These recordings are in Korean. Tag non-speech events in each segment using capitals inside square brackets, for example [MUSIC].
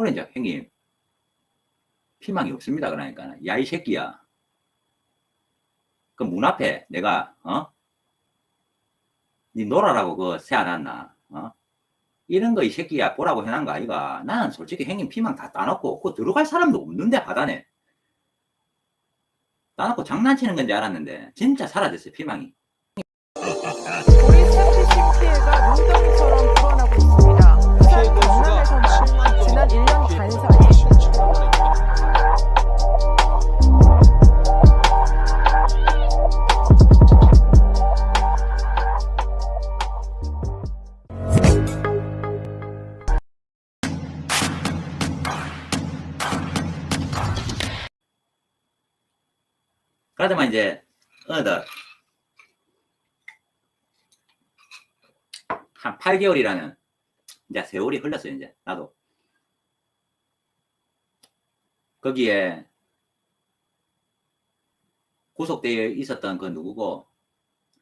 그래 이제 형님 피망이 없습니다. 그러니까 야 이 새끼야. 그 문 앞에 내가 어? 니 놀아라고 그 세안했나? 어? 이런 거 이 새끼야 보라고 해놓은 거 아이가? 나는 솔직히 형님 피망 다 따놓고 그 들어갈 사람도 없는데 하단에 따놓고 장난치는 건지 알았는데 진짜 사라졌어요 피망이. 그러더만 이제 어느덧 한 8개월이라는 이제 세월이 흘렀어요 이제. 나도. 거기에 구속되어 있었던 그 누구고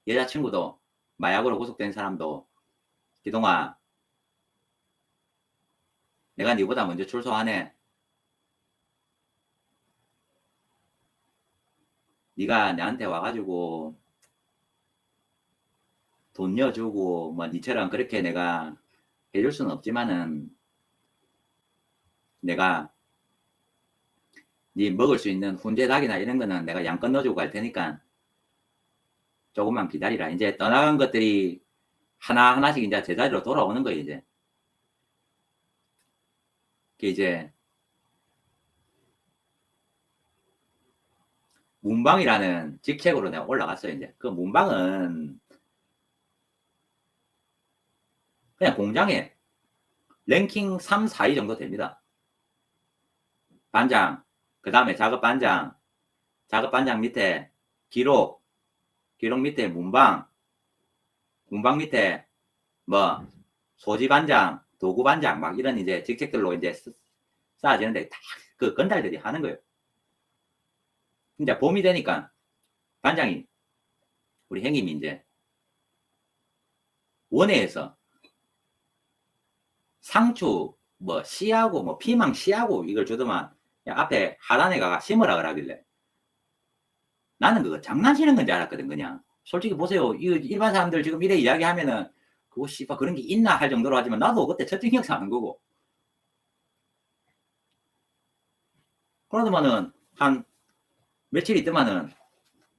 여자친구도 마약으로 구속된 사람도 기동아 내가 네보다 먼저 출소하네 네가 나한테 와가지고 돈 내어주고 뭐 니처럼 그렇게 내가 해줄 수는 없지만은 내가 네 먹을 수 있는 훈제 닭이나 이런 거는 내가 양껏 넣어주고 갈 테니까 조금만 기다리라. 이제 떠나간 것들이 하나하나씩 이제 제자리로 돌아오는 거예요, 이제. 이제 문방이라는 직책으로 내가 올라갔어요, 이제. 그 문방은 그냥 공장에 랭킹 3, 4위 정도 됩니다. 반장, 그 다음에 작업 반장, 작업 반장 밑에 기록, 기록 밑에 문방, 문방 밑에 뭐 소지 반장, 도구 반장 막 이런 이제 직책들로 이제 쓰- 쌓아지는데 다 그 건달들이 하는 거예요. 이제 봄이 되니까 반장이 우리 형님이 이제 원회에서 상추 뭐 씨하고 뭐 피망 씨하고 이걸 주더만 야, 앞에 하단에 가가 심으라 그러길래 나는 그거 장난치는 건지 알았거든 그냥. 솔직히 보세요. 이 일반 사람들 지금 이래 이야기하면은 그거 씨발 그런 게 있나 할 정도로 하지만 나도 그때 기억 사는 거고. 그러더만은 한 며칠 있더만은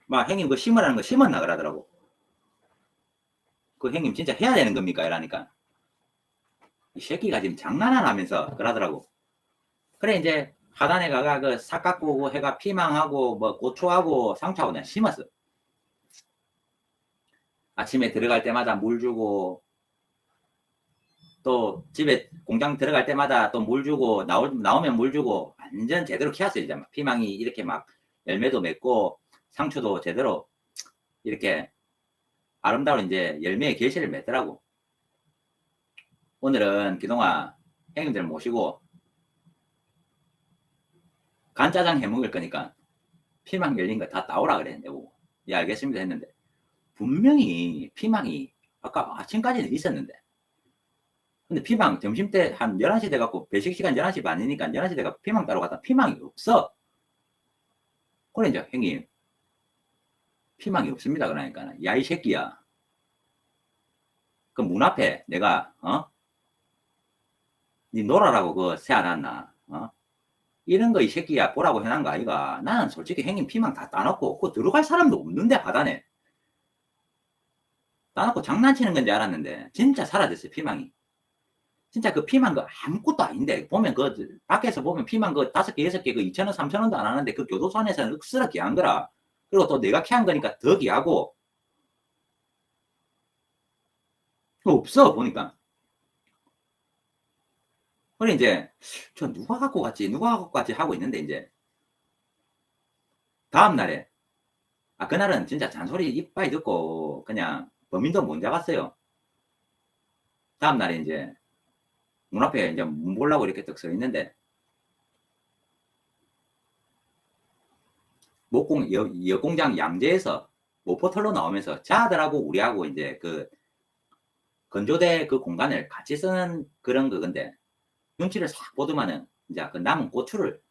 막 형님 그 심으라는 거 심었나 그러더라고 그 형님 진짜 해야 되는 겁니까 이러니까 이 새끼가 지금 장난하나 하면서 그러더라고. 그래 이제 하단에 가가 그 삭깎고 해가 피망하고 뭐 고추하고 상추하고 내가 심었어. 아침에 들어갈 때마다 물 주고 또 집에 공장 들어갈 때마다 또 물 주고 나오, 나오면 물 주고 완전 제대로 키웠어요 이제 막 피망이 이렇게 막 열매도 맺고 상추도 제대로 이렇게 아름다운 이제 열매의 결실을 맺더라고. 오늘은 그동안 형님들 모시고 간짜장 해 먹을 거니까 피망 열린 거 다 따오라 내고 예 알겠습니다 했는데 분명히 피망이 아까 아침까지는 있었는데. 근데 피망 점심 때 한 11시 돼갖고 배식 시간 11시 반이니까 11시 돼가 피망 따러 갔다 피망이 없어 그래 이제 형님 피망이 없습니다 그러니까 야 이 새끼야 그 문 앞에 내가 어? 니 놀아라고 그 세안했나? 어? 이런 거 이 새끼야 보라고 해놓은 거 아이가? 나는 솔직히 형님 피망 다 따놓고 그 들어갈 사람도 없는데 하단에 따놓고 장난치는 건지 알았는데 진짜 사라졌어요 피망이. 진짜 그 피망 그 아무것도 아닌데 보면 그 밖에서 보면 피망 그 다섯 개 여섯 개그 2천 원 3천 원도 안 하는데 그 교도소 안에서는 억스럽게 한 거라. 그리고 또 내가 캐한 거니까 더 귀하고 없어 보니까. 그래 이제 저 누가 갖고 갔지 누가 갖고 갔지 하고 있는데 이제 다음 날에 아 그날은 진짜 잔소리 이빠이 듣고 그냥 범인도 못 잡았어요. 다음 날에 이제 문 앞에 이제 문 보려고 이렇게 딱서 있는데 목공 여, 여공장 양재에서 모포털로 나오면서 자들하고 우리하고 이제 그 건조대 그 공간을 같이 쓰는 그런 그건데 눈치를 싹 보더만은 이제 그 남은 고추를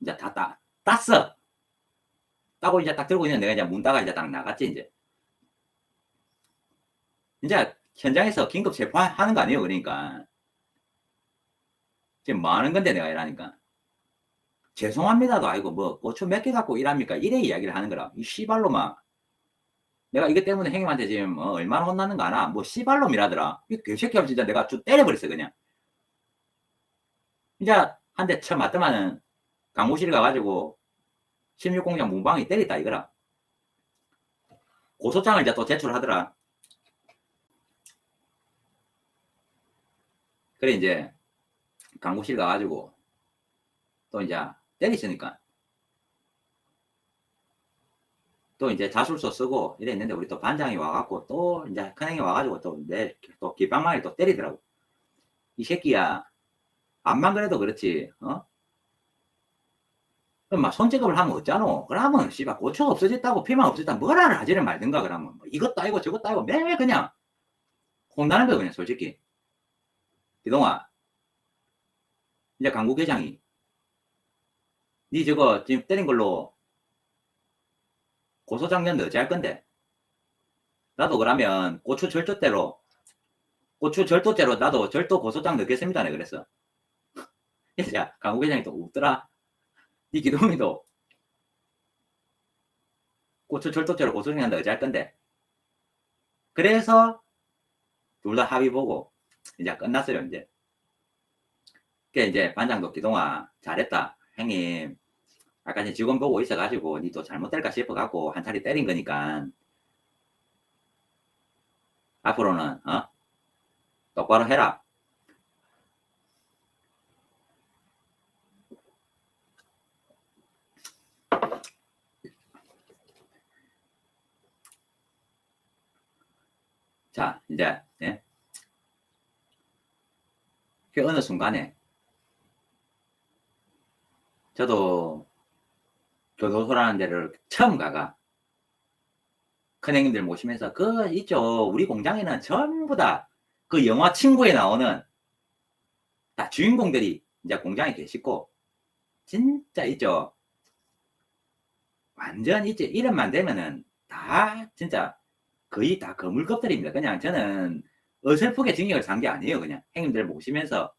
이제 다 따, 땄어. 따고 이제 딱 들고 있는 내가 이제 문 닫아 이제 딱 나갔지 이제. 이제 현장에서 긴급 체포하는 거 아니에요 그러니까. 지금 뭐 하는 건데 내가 이러니까. 죄송합니다도 아니고 뭐 고추 몇 개 갖고 일합니까? 이래 이야기를 하는 거라. 이 씨발로만. 내가 이것 때문에 형님한테 지금 어, 얼마나 혼나는 거 아나? 뭐 씨발놈이라더라. 이 개새끼야 진짜 내가 쭉 때려버렸어 그냥. 이제 한 대 쳐 맞더만은 강호실 가가지고 16공장 문방이 때렸다 이거라. 고소장을 이제 또 제출하더라. 그래 이제 강호실 가가지고 또 이제 때리시니까 또 이제 자술서 쓰고 이래 있는데 우리 또 반장이 와갖고 또 이제 큰형이 와가지고 또 내또 기방망이 또 때리더라고. 이 새끼야 암만 그래도 그렇지 어? 그럼 막 손재급을 하면 어쩌노? 그러면 씨발 고초가 없어졌다고 피만 없어졌다 뭐라를 하지를 말든가 그러면 뭐 이것도 아니고 저것도 아니고 매일 그냥 혼나는 거야 그냥 솔직히 그동안 이제 강국 회장이. 니 저거 지금 때린 걸로 고소장면 어찌 할 건데. 나도 그러면 고추 절도죄로 고추 절도죄로 나도 절도 고소장 넣겠습니다 네 그랬어 야 [LAUGHS] 강국 회장이 또 웃더라. 니 기동이도 고추 절도죄로 고소장한다 어찌 할 건데. 그래서 둘 다 합의 보고 이제 끝났어요 이제 그 이제 반장도 기동아 잘했다 형님. 아까 이제 직원 보고 있어가지고 니또 잘못될까 싶어갖고 한 차례 때린 거니까. 앞으로는 어? 똑바로 해라. 자 이제 예? 그 어느 순간에 저도 교도소라는 데를 처음 가가 큰형님들 모시면서 그 있죠. 우리 공장에는 전부 다 그 영화 친구에 나오는 다 주인공들이 이제 공장에 계시고 진짜 있죠. 완전 있죠 이름만 되면은 다 진짜 거의 다 거물급들입니다. 그냥 저는 어설프게 징역을 산 게 아니에요. 그냥 형님들 모시면서